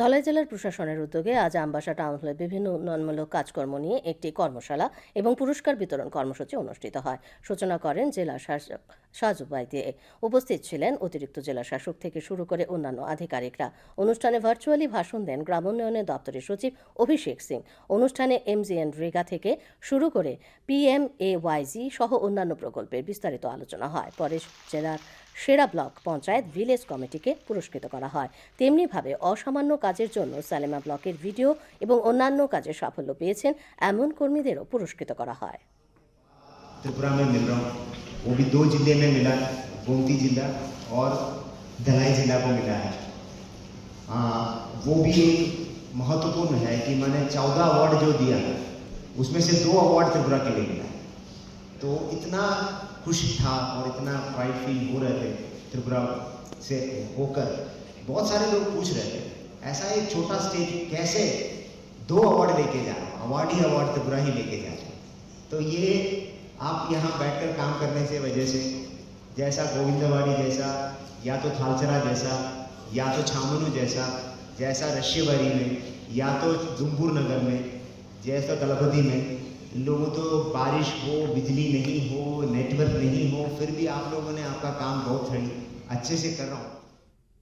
ধলাই জেলার প্রশাসনের উদ্যোগে আজ আমবাসা টাউন হলে বিভিন্ন উন্নয়নমূলক কাজকর্ম নিয়ে একটি কর্মশালা এবং পুরস্কার বিতরণ কর্মসূচি অনুষ্ঠিত হয়। সূচনা করেন জেলা শাসক সাজুবাই দিয়ে উপস্থিত ছিলেন অতিরিক্ত জেলা শাসক থেকে শুরু করে অন্যান্য আধিকারিকরা। অনুষ্ঠানে ভার্চুয়ালি ভাষণ দেন গ্রামোন্নয়নের দপ্তরের সচিব অভিষেক সিং। অনুষ্ঠানে এমজিএন রেগা থেকে শুরু করে পিএমএওয়াইজি সহ অন্যান্য প্রকল্পের বিস্তারিত আলোচনা হয়। পরে জেলার সেরা ব্লক পঞ্চায়েত ভিলেজ কমিটিকে পুরস্কৃত করা হয়। তেমনিভাবে অসামান্য কাজের জন্য সালেমা ব্লকের ভিডিও এবং অন্যান্য কাজে সাফল্য পেয়েছেন এমন কর্মীদেরও পুরস্কৃত করা হয় त्रिपुरा में मिल रहा हूँ वो भी दो जिले में मिला गोमती जिला और धलाई जिला को मिला है आ, वो भी एक महत्वपूर्ण है कि मैंने चौदह अवार्ड जो दिया उसमें से दो अवार्ड त्रिपुरा के लिए मिला है तो इतना खुश था और इतना प्राइड फील हो रहे थे त्रिपुरा से होकर बहुत सारे लोग पूछ रहे थे ऐसा एक छोटा स्टेज कैसे दो अवार्ड लेके जा रहा हूँ अवार्ड ही अवार्ड त्रिपुरा ही लेके जा। रहा तो ये आप यहाँ बैठकर काम करने से वजह से, जैसा गोविंदवाड़ी जैसा, या तो थालचरा जैसा, या तो छामनू जैसा जैसा रशियवरी में, या तो जुम्बूर नगर में, जैसा दलपति में लोगों तो बारिश हो, बिजली नहीं हो नेटवर्क नहीं हो, फिर भी आप लोगों ने आपका काम बहुत अच्छे से कर रहा हूँ।